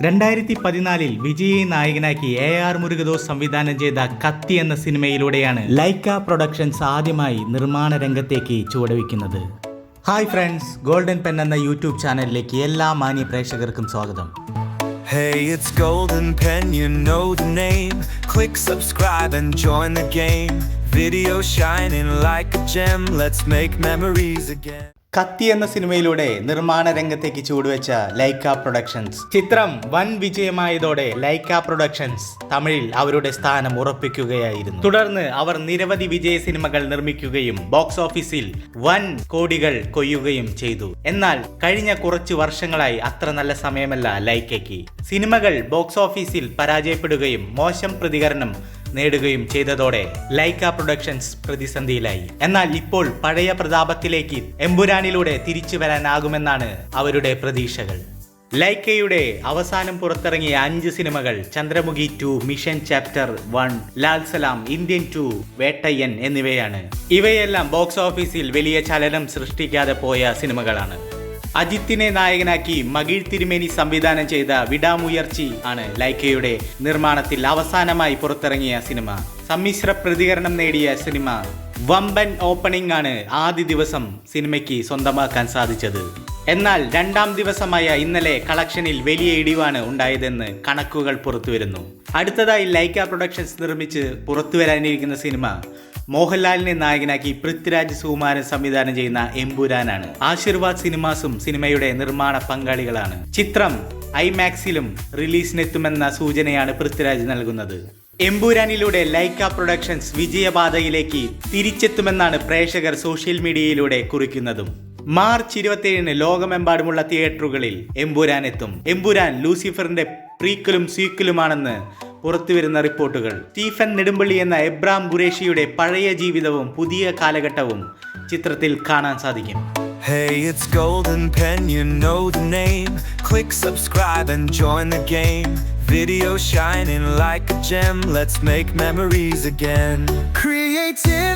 രണ്ടായിരത്തി പതിനാലിൽ വിജയെ നായകനാക്കി എ ആർ മുരുകദോസ് സംവിധാനം ചെയ്ത കത്തി എന്ന സിനിമയിലൂടെയാണ് ലൈക്ക പ്രൊഡക്ഷൻസ് ആദ്യമായി നിർമ്മാണ രംഗത്തേക്ക് ചുവടുവെക്കുന്നത് ഹായ് ഫ്രണ്ട്സ് ഗോൾഡൻ പെൻ എന്ന യൂട്യൂബ് ചാനലിലേക്ക് എല്ലാ മാന്യ പ്രേക്ഷകർക്കും സ്വാഗതം Hey, it's Golden Pen, you know the name. Click subscribe and join the game. Video shining like a gem, let's make memories again. കത്തി എന്ന സിനിമയിലൂടെ നിർമ്മാണ രംഗത്തേക്ക് ചൂടുവെച്ച ലൈക്ക പ്രൊഡക്ഷൻസ്. ചിത്രം വൻ വിജയമായതോടെ ലൈക്ക പ്രൊഡക്ഷൻസ് തമിഴിൽ അവരുടെ സ്ഥാനം ഉറപ്പിക്കുകയായിരുന്നു. തുടർന്ന് അവർ നിരവധി വിജയ സിനിമകൾ നിർമ്മിക്കുകയും ബോക്സ് ഓഫീസിൽ വൻ കോടികൾ കൊയ്യുകയും ചെയ്തു. എന്നാൽ കഴിഞ്ഞ കുറച്ച് വർഷങ്ങളായി അത്ര നല്ല സമയമല്ല ലൈക്കയ്ക്ക്. സിനിമകൾ ബോക്സ് ഓഫീസിൽ പരാജയപ്പെടുകയും മോശം പ്രതികരണം നേടുകയും ചെയ്തതോടെ ലൈക്ക പ്രൊഡക്ഷൻസ് പ്രതിസന്ധിയിലായി. എന്നാൽ ഇപ്പോൾ പഴയ പ്രതാപത്തിലേക്ക് എമ്പുരാനിലൂടെ തിരിച്ചു വരാനാകുമെന്നാണ് അവരുടെ പ്രതീക്ഷകൾ. ലൈക്കയുടെ അവസാനം പുറത്തിറങ്ങിയ അഞ്ച് സിനിമകൾ Chandramukhi two mission chapter one Lal Salaam Indian two Vettaiyan എന്നിവയാണ്. ഇവയെല്ലാം ബോക്സ് ഓഫീസിൽ വലിയ ചലനം സൃഷ്ടിക്കാതെ പോയ സിനിമകളാണ്. അജിത്തിനെ നായകനാക്കി മകിഴ് തിരുമേനി സംവിധാനം ചെയ്ത വിടാമുയർച്ചി ആണ് ലൈക്കയുടെ നിർമ്മാണത്തിൽ അവസാനമായി പുറത്തിറങ്ങിയ സിനിമ. സമ്മിശ്ര പ്രതികരണം നേടിയ സിനിമ വമ്പൻ ഓപ്പണിംഗ് ആണ് ആദ്യ ദിവസം സിനിമയ്ക്ക് സ്വന്തമാക്കാൻ സാധിച്ചത്. എന്നാൽ രണ്ടാം ദിവസമായ ഇന്നലെ കളക്ഷനിൽ വലിയ ഇടിവാണ് ഉണ്ടായതെന്ന് കണക്കുകൾ പുറത്തുവരുന്നു. അടുത്തതായി ലൈക്ക പ്രൊഡക്ഷൻസ് നിർമ്മിച്ച് പുറത്തുവരാനിരിക്കുന്ന സിനിമ മോഹൻലാലിനെ നായകനാക്കി പൃഥ്വിരാജ് സുകുമാരൻ സംവിധാനം ചെയ്യുന്ന എംപുരാനാണ് ആശീർവാദ് സിനിമാസും സിനിമയുടെ നിർമ്മാണ പങ്കാളികളാണ്. ചിത്രം ഐമാക്സിലും റിലീസിനെത്തുമെന്ന സൂചനയാണ് പൃഥ്വിരാജ് നൽകുന്നത്. എമ്പുരാനിലൂടെ ലൈക്ക പ്രൊഡക്ഷൻസ് വിജയപാതയിലേക്ക് തിരിച്ചെത്തുമെന്നാണ് പ്രേക്ഷകർ സോഷ്യൽ മീഡിയയിലൂടെ കുറിക്കുന്നതും. മാർച്ച് ഇരുപത്തിയേഴിന് ലോകമെമ്പാടുമുള്ള തിയേറ്ററുകളിൽ എമ്പുരാൻ എത്തും. എമ്പുരാൻ ലൂസിഫറിന്റെ പ്രീക്കലും സീക്കലുമാണെന്ന് പുറത്തുവരുന്ന റിപ്പോർട്ടുകൾ സ്റ്റീഫൻ നെടുമ്പള്ളി എന്ന എബ്രാം ഖുറേഷിയുടെ പഴയ ജീവിതവും പുതിയ കാലഘട്ടവും ചിത്രത്തിൽ കാണാൻ സാധിക്കും Hey, it's Golden Pen, you know the name. Click subscribe and join the game. Video shining like a gem, let's make memories again. Creativity.